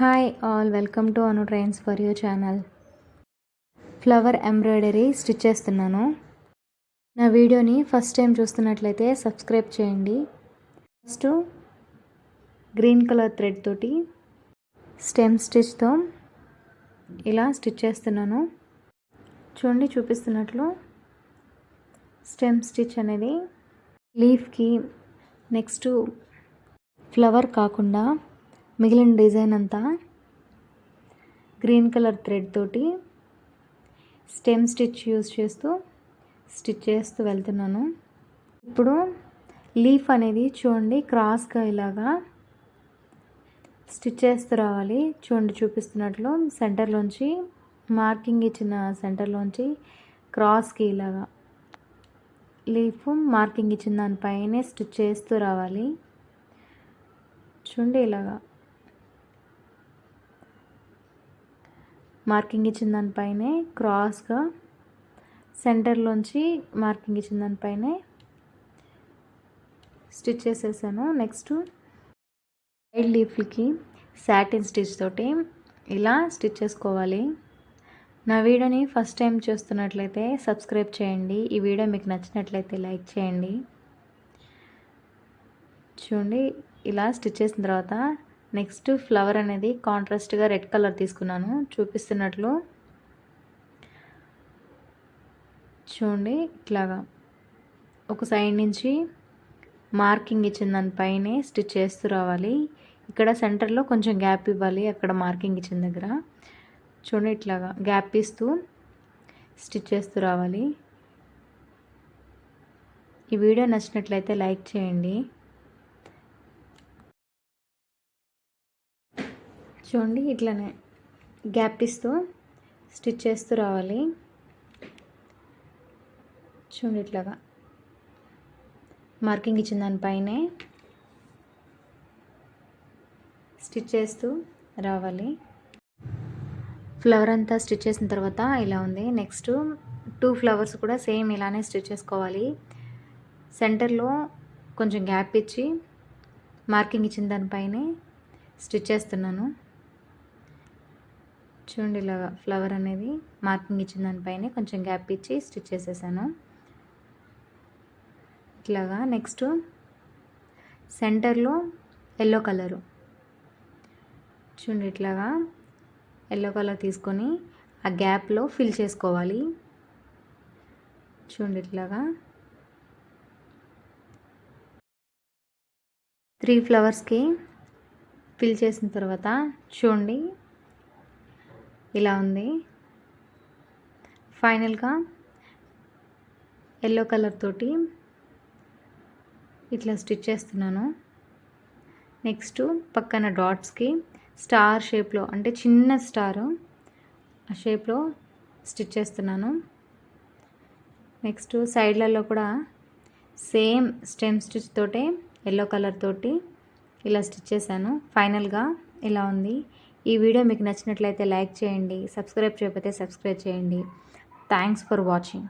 Hi all welcome to Anu trains for you channel. Flower embroidery stitch చేస్తున్నాను. నా వీడియోని first time చూస్తున్నట్లయితే subscribe చేయండి. ఫస్ట్ గ్రీన్ కలర్ థ్రెడ్ తోటి stem స్టిచ్తో ఇలా స్టిచ్ చేస్తున్నాను. చూడండి చూపిస్తున్నట్లు స్టెమ్ స్టిచ్ అనేది లీఫ్కి నెక్స్ట్ ఫ్లవర్ కాకుండా మిగిలిన డిజైన్ అంతా గ్రీన్ కలర్ థ్రెడ్ తోటి స్టెమ్ స్టిచ్ యూస్ చేస్తూ స్టిచ్ చేస్తూ వెళ్తున్నాను. ఇప్పుడు లీఫ్ అనేది చూడండి క్రాస్గా ఇలాగా స్టిచ్ చేస్తూ రావాలి. చూడండి చూపిస్తున్నట్లు సెంటర్లోంచి మార్కింగ్ ఇచ్చిన సెంటర్లోంచి క్రాస్కి ఇలాగా లీఫ్ మార్కింగ్ ఇచ్చిన దానిపైనే స్టిచ్ చేస్తూ రావాలి. చూడండి ఇలాగా మార్కింగ్ ఇచ్చిన దానిపైనే క్రాస్గా సెంటర్లోంచి మార్కింగ్ ఇచ్చిన దానిపైనే స్టిచ్ చేసేసాను. నెక్స్ట్ సైడ్ లీఫ్కి సాటిన్ స్టిచ్ తోటి ఇలా స్టిచ్ చేసుకోవాలి. నా వీడియోని ఫస్ట్ టైం చూస్తున్నట్లయితే సబ్స్క్రైబ్ చేయండి. ఈ వీడియో మీకు నచ్చినట్లయితే లైక్ చేయండి. చూడండి ఇలా స్టిచ్ చేసిన తర్వాత నెక్స్ట్ ఫ్లవర్ అనేది కాంట్రాస్ట్గా రెడ్ కలర్ తీసుకున్నాను. చూపిస్తున్నట్లు చూడండి ఇట్లాగా. ఒక సైడ్ నుంచి మార్కింగ్ ఇచ్చిన దానిపైనే స్టిచ్ చేస్తూ రావాలి. ఇక్కడ సెంటర్లో కొంచెం గ్యాప్ ఇవ్వాలి అక్కడ మార్కింగ్ ఇచ్చిన దగ్గర. చూడండి ఇట్లాగా గ్యాప్ ఇస్తూ స్టిచ్ చేస్తూ రావాలి. ఈ వీడియో నచ్చినట్లయితే లైక్ చేయండి. చూడండి ఇట్లనే గ్యాప్ ఇస్తూ స్టిచ్ చేస్తూ రావాలి. చూడండి ఇట్లాగా. మార్కింగ్ ఇచ్చిన దానిపైనే స్టిచ్ చేస్తూ రావాలి. ఫ్లవర్ అంతా స్టిచ్ చేసిన తర్వాత ఇలా ఉంది. నెక్స్ట్ టూ ఫ్లవర్స్ కూడా సేమ్ ఇలానే స్టిచ్ చేసుకోవాలి. సెంటర్లో కొంచెం గ్యాప్ ఇచ్చి మార్కింగ్ ఇచ్చిన దానిపైనే స్టిచ్ చేస్తున్నాను. చూడండి ఇలా ఫ్లవర్ అనేది మార్కింగ్ ఇచ్చిన దానిపైన కొంచెం గ్యాప్ ఇచ్చి స్టిచ్ చేసేసాను. ఇట్లాగా నెక్స్ట్ సెంటర్లో ఎల్లో కలరు చూడండి ఇట్లాగా ఎల్లో కలర్ తీసుకొని ఆ గ్యాప్లో ఫిల్ చేసుకోవాలి. చూడండి ఇట్లాగా త్రీ ఫ్లవర్స్కి ఫిల్ చేసిన తర్వాత చూడండి ఇలా ఉంది. ఫైనల్గా ఎల్లో కలర్ తోటి ఇట్లా స్టిచ్ చేస్తున్నాను. నెక్స్ట్ పక్కన డాట్స్కి స్టార్ షేప్లో అంటే చిన్న స్టార్ ఆ షేప్లో స్టిచ్ చేస్తున్నాను. నెక్స్ట్ సైడ్లలో కూడా సేమ్ స్టెమ్ స్టిచ్ తోటే ఎల్లో కలర్ తోటి ఇలా స్టిచ్ చేశాను. ఫైనల్గా ఇలా ఉంది. ఈ వీడియో మీకు నచ్చినట్లయితే లైక్ చేయండి సబ్స్క్రైబ్ చేయకపోతే సబ్స్క్రైబ్ చేయండి. Thanks for watching